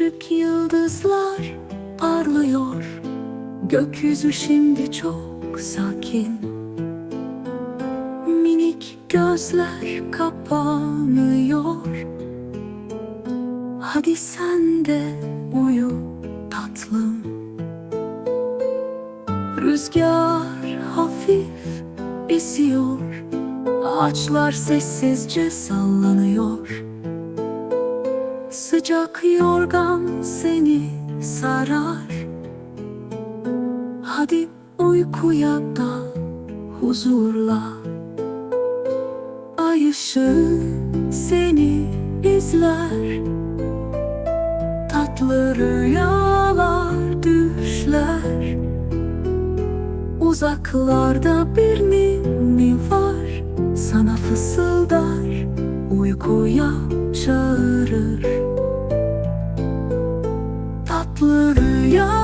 minik yıldızlar parlıyor. Gökyüzü şimdi çok sakin. Minik gözler kapanıyor. Hadi sen de uyu tatlım. Rüzgar hafif esiyor. Ağaçlar sessizce sallanıyor Sıcak yorgan seni sarar. Hadi uykuya dal huzurla. Ay ışığı seni izler. Tatlı rüyalar düşler. Uzaklarda bir ninni var. Sana fısıldar Uykuya çağırır Tatlı rüyalar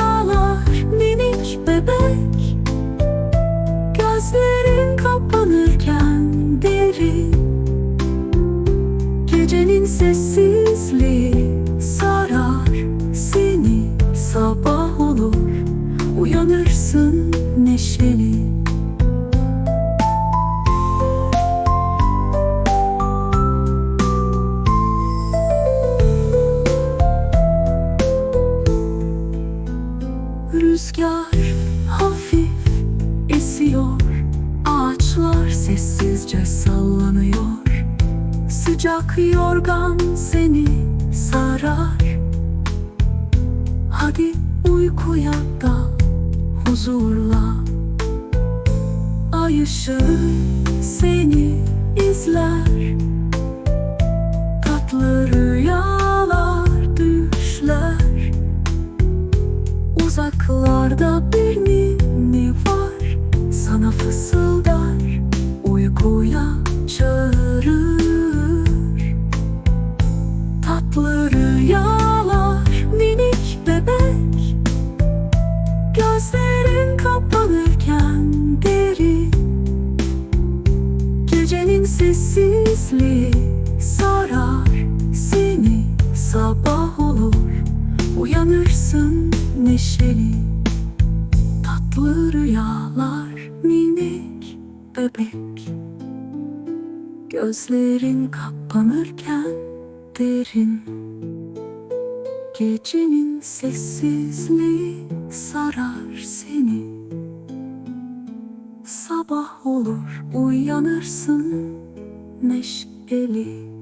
Rüzgar hafif esiyor Ağaçlar sessizce sallanıyor. Sıcak yorgan seni sarar. Hadi uykuya dal huzurla. Ay ışığı seni izler sessizliği sarar seni. Sabah olur uyanırsın neşeli. Tatlı rüyalar minik bebek. Gözlerin kapanırken derin. Gecenin sessizliği sarar seni Sabah olur uyanırsın neşeli